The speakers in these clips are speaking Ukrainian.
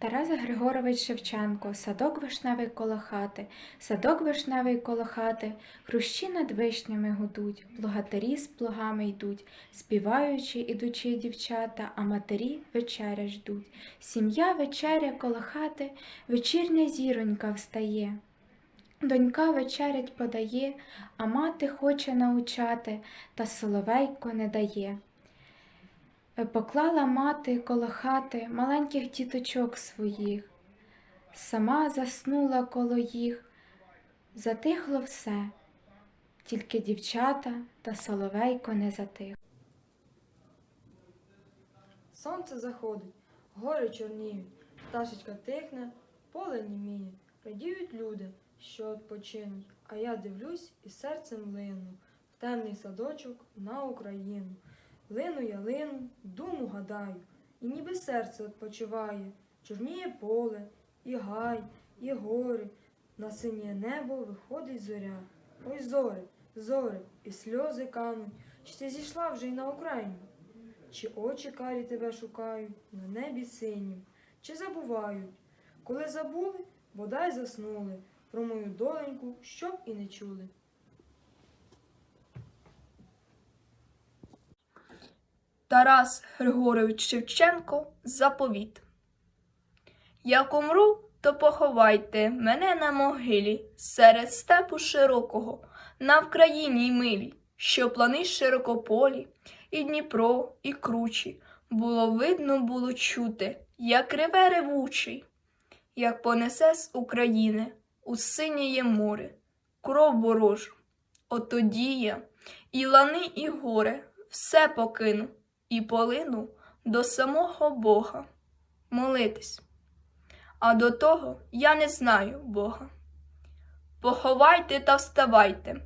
Тарас Григорович Шевченко, садок вишневий коло хати, садок вишневий коло хати, хрущі над вишнями гудуть, плугатарі з плугами йдуть, співаючи, ідучи дівчата, а матері вечеря ждуть. Сім'я вечеря коло хати, вечірня зіронька встає. Донька вечерять подає, а мати хоче научати, та соловейко не дає. Поклала мати коло хати маленьких діточок своїх, сама заснула коло їх, затихло все, тільки дівчата та соловейко не затих. Сонце заходить, гори чорніють, пташечка тихне, поле німіє. Радіють люди, що відпочинуть, а я дивлюсь і серцем лину в темний садочок на Україну. Лину я лину, думу гадаю, і ніби серце відпочиває. Чорніє поле, і гай, і гори. На синє небо виходить зоря. Ой, зоре, зоре, і сльози кануть. Чи ти зійшла вже й на Україну? Чи очі карі тебе шукають на небі синім, чи забувають? Коли забули, бодай заснули, про мою доленьку, щоб і не чули. Тарас Григорович Шевченко Заповіт. Як умру, то поховайте мене на могилі серед степу широкого, на Вкраїні й милі, що плани широкополі, і Дніпро, і кручі. Було видно, було чути, як реве ревучий, як понесе з України у синіє море, кров ворожу. От тоді я і лани, і горе все покину і полину до самого Бога молитись. А до того я не знаю Бога. Поховайте та вставайте,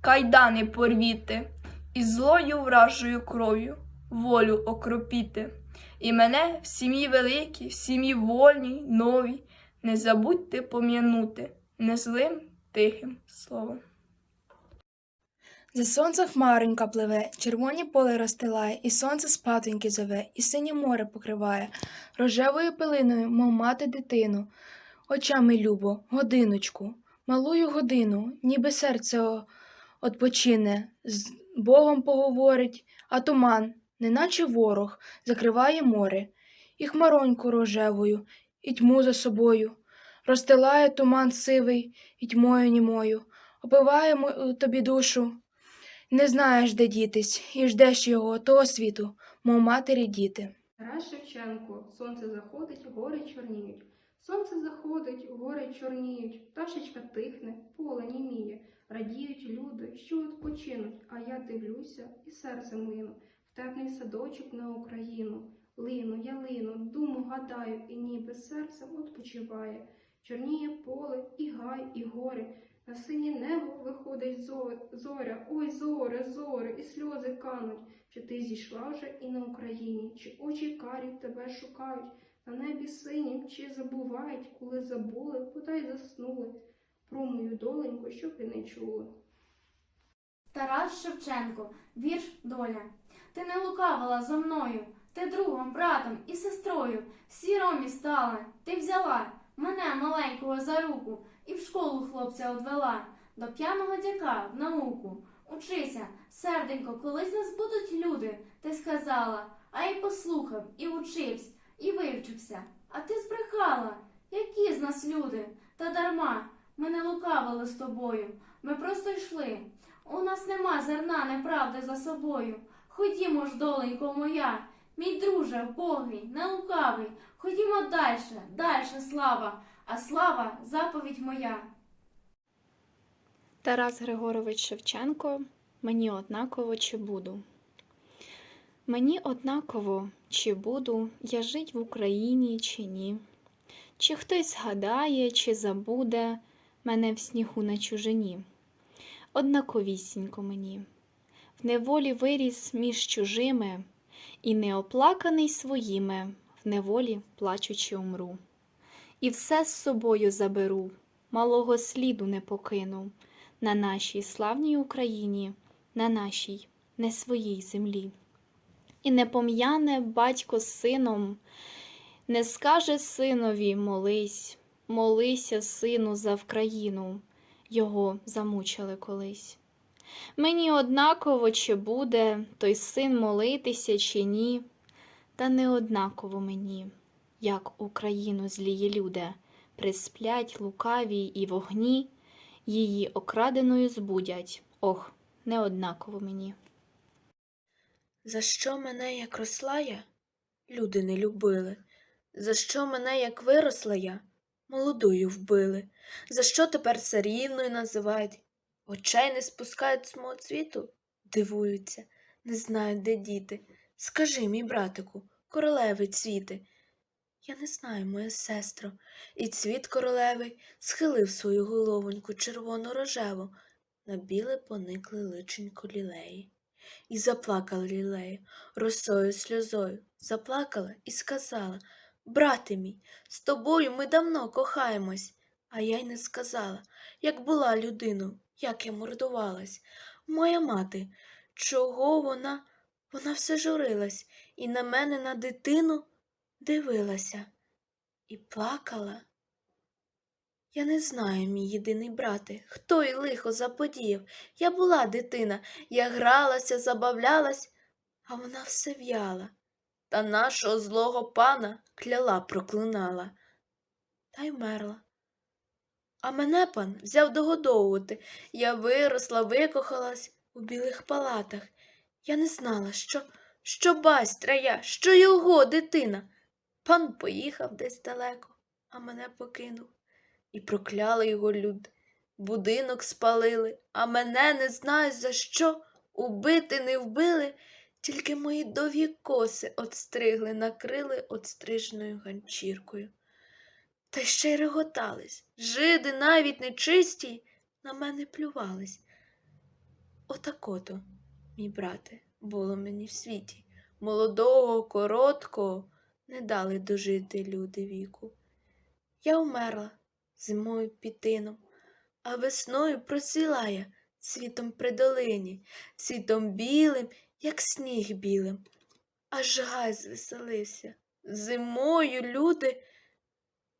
кайдани порвіте, і злою вражою кров'ю волю окропіте. І мене в сім'ї великій, в сім'ї вольній, новій, не забудьте пом'янути незлим тихим словом. За сонцем хмаренька пливе, червоні поле розстилає, і сонце спатоньки зове, і синє море покриває, рожевою пилиною, мов мати дитину, очами любо, годиночку, малую годину, ніби серце отпочине, з Богом поговорить, а туман, неначе ворог, закриває море, і хмароньку рожевою, і тьму за собою, розстилає туман сивий, і тьмою німою, опиває тобі душу. Не знаєш, де дітись, і ждеш його, того світу, мов матері діти. Тарас Шевченко, сонце заходить, гори чорніють. Сонце заходить, гори чорніють, пташечка тихне, поле німіє. Радіють люди, що відпочинуть, а я дивлюся і серцем лину. В теплий садочок на Україну. Лину, я лину, думу гадаю, і ніби серцем відпочиває. Чорніє поле, і гай, і гори. На синє небо виходить зоря, ой, зоре, зоре, і сльози кануть. Чи ти зійшла вже і на Україні, чи очі карі тебе шукають, на небі синім, чи забувають, коли забули, подай заснули, про мою доленьку, щоб і не чули. Тарас Шевченко, вірш Доля. Ти не лукавила зо мною, ти другом, братом і сестрою. Всі ромі стали, ти взяла мене маленького за руку і в школу хлопця одвела до п'яного дяка в науку. Учися, серденько, колись нас будуть люди, ти сказала, а й послухав, і учився, і вивчився. А ти збрехала, які з нас люди? Та дарма, ми не лукавили з тобою, ми просто йшли. У нас нема зерна неправди за собою. Ходімо ж, доленько моя, мій друже, богий, не лукавий. Ходімо дальше, дальше, слава, а слава заповідь моя. Тарас Григорович Шевченко Мені однаково чи буду. Мені однаково, чи буду я жить в Україні, чи ні. Чи хтось згадає, чи забуде мене в снігу на чужині. Однаковісінько мені. В неволі виріс між чужими, і неоплаканий своїми, в неволі плачучи умру. І все з собою заберу, малого сліду не покину на нашій славній Україні, на нашій не своїй землі. І не пом'яне батько з сином Не скаже синові молись, молися, сину, за Вкраїну, його замучили колись. Мені однаково, чи буде той син молитися, чи ні, та не однаково мені, як Україну злії люди, присплять лукаві і вогні, її окраденою збудять, ох, не однаково мені. За що мене, як росла я, люди не любили? За що мене, як виросла я, молодою вбили? За що тепер царівною називають? Очей не спускають з мого цвіту? Дивуються, не знають, де діти. Скажи, мій братику, королеви цвіти. Я не знаю, моя сестро, і цвіт королевий схилив свою головоньку червоно-рожеву на біле поникле личенько лілеї. І заплакала лілея росою сльозою, заплакала і сказала Брате мій, з тобою ми давно кохаємось. А я й не сказала, як була людину, як я мордувалась. Моя мати, чого вона, вона все журилась і на мене, на дитину, дивилася і плакала. Я не знаю, мій єдиний брате, хто й лихо заподіяв. Я була дитина, я гралася, забавлялась, а вона все в'яла. Та нашого злого пана кляла проклинала, та й мерла. А мене пан взяв догодовувати. Я виросла, викохалась у білих палатах. Я не знала, що, що байстра я, що його дитина. Пан поїхав десь далеко, а мене покинув. І прокляли його люд. Будинок спалили, а мене не знаю за що. Убити не вбили, тільки мої довгі коси отстригли, накрили отстрижною ганчіркою. Та ще й реготались. Жиди навіть нечисті на мене плювались. Отако-то, мій брате, було мені в світі. Молодого, короткого не дали дожити люди віку. Я умерла зимою під тином, а весною процвіла я цвітом при долині, цвітом білим, як сніг білим. Аж гай звеселився. Зимою люди,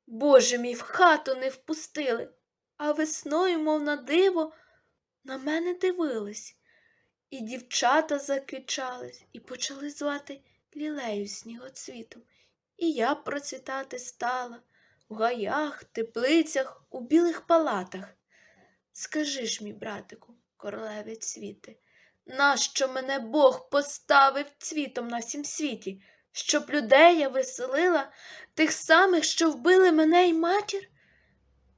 Боже мій, в хату не впустили, а весною, мов на диво, на мене дивились. І дівчата закричались і почали звати лілею снігоцвітом. І я процвітати стала у гаях, теплицях, у білих палатах. Скажи ж, мій братику, королеві цвіти, нащо мене Бог поставив цвітом на всім світі, щоб людей я веселила, тих самих, що вбили мене й матір?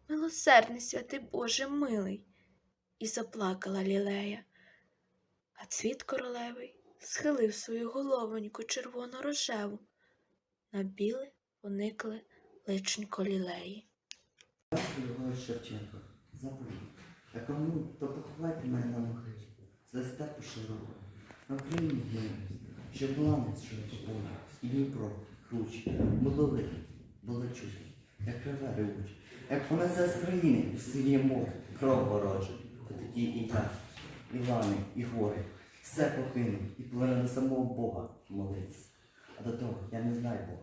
Милосердний святий Боже милий, і заплакала лілея. А цвіт королевий схилив свою головоньку червоно-рожеву на біле поникле личенько лілеї. Шевченко, забув. А кому то поховайте мене на могилі, за степу широко, на Україні щоб ламець широкополя, і Дніпро, видно, було чути, як реве ревуть, як понесе з країни у синє море, кров ворожа, тоді і я, і лани, і гори, все покинув і плине до самого Бога молитись. А до того я не знаю Бога.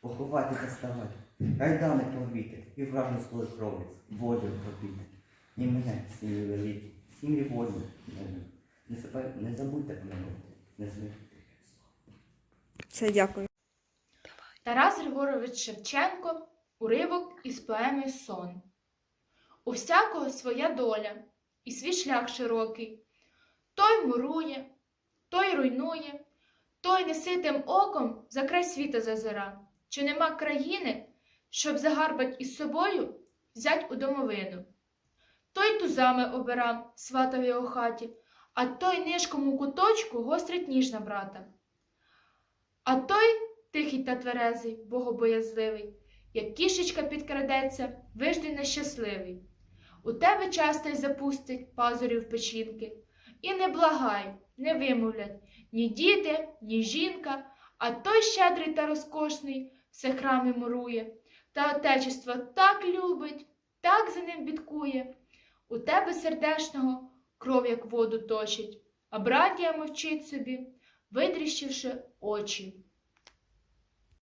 Поховати та ставати, кайдани повіти, і вражу свою крові, волю пробити. І мене, сім'ї великі, сім'ї вольні, не, забудьте поминути, не смійтесь. Все, дякую. Тарас Григорович Шевченко уривок із поеми Сон. У всякого своя доля і свій шлях широкий. Той мурує, той руйнує, той неситим оком за край світа зазира. Чи нема країни, щоб загарбать із собою взять у домовину? Той тузами обирав свата в його хаті, а той нишком у куточку гострить ніж на брата. А той тихий та тверезий, богобоязливий, як кішечка підкрадеться, вижди нещасливий. У тебе часто й запустить пазурів печінки, і не благай, не вимовлять ні діти, ні жінка, а той щедрий та розкошний все храми мурує, та отечество так любить, так за ним бідкує. У тебе сердешного кров, як воду точить, а братія мовчить собі, витріщивши очі.